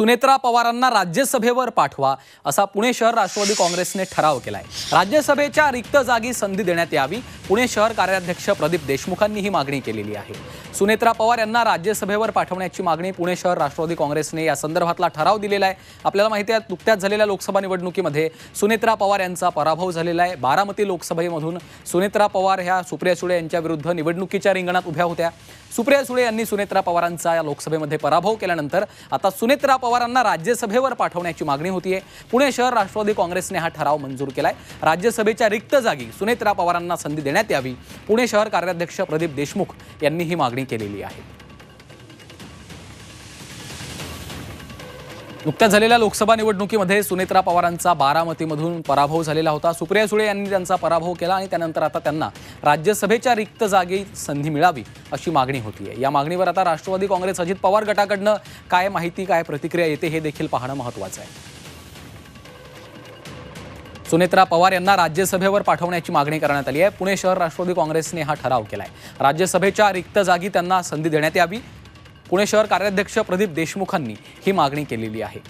सुनेत्रा पवारांना राज्यसभेवर पाठवा असा पुणे शहर राष्ट्रवादी काँग्रेसने ठराव केलाय. राज्यसभेच्या रिक्त जागी संधी देण्यात यावी पुणे शहर कार्याध्यक्ष प्रदीप देशमुखांनी ही मागणी केलेली आहे. सुनेत्रा पवार यांना राज्यसभेवर पाठवण्याची मागणी पुणे शहर राष्ट्रवादी काँग्रेसने या संदर्भातला ठराव दिलेला आहे. आपल्याला माहिती आहे नुकत्याच झालेल्या लोकसभा निवडणुकीमध्ये सुनेत्रा पवार यांचा पराभव झालेला आहे. बारामती लोकसभेमधून सुनेत्रा पवार ह्या सुप्रिया सुळे यांच्या विरुद्ध निवडणुकीच्या रिंगणात उभ्या होत्या. सुप्रिया सुळे यांनी सुनेत्रा पवारांचा या लोकसभेमध्ये पराभव केल्यानंतर आता सुनेत्रा पवार पवारांना राज्यसभेवर पाठवण्याची मागणी होतीये. पुणे शहर राष्ट्रवादी काँग्रेसने हा ठराव मंजूर केलाय. राज्यसभेच्या रिक्त जागी सुनेत्रा पवारांना संधी देण्यात यावी. पुणे शहर कार्याध्यक्ष प्रदीप देशमुख यांनी ही मागणी केलेली आहे. नुकत्याच झालेल्या लोकसभा निवडणुकीमध्ये सुनेत्रा पवारांचा बारामतीमधून पराभव झालेला होता. सुप्रिया सुळे यांनी त्यांचा पराभव केला आणि त्यानंतर आता त्यांना राज्यसभेच्या रिक्त जागी संधी मिळावी अशी मागणी होतीये या मागणीवर आता राष्ट्रवादी काँग्रेस अजित पवार गटाकडनं काय माहिती काय प्रतिक्रिया येते हे देखील पाहणं महत्त्वाचं आहे. सुनेत्रा पवार यांना राज्यसभेवर पाठवण्याची मागणी करण्यात आली आहे. पुणे शहर राष्ट्रवादी काँग्रेसने हा ठराव केला आहे राज्यसभेच्या रिक्त जागी त्यांना संधी देण्यात यावी. पुणे शहर कार्याध्यक्ष प्रदीप देशमुखांनी ही मागणी केलेली आहे.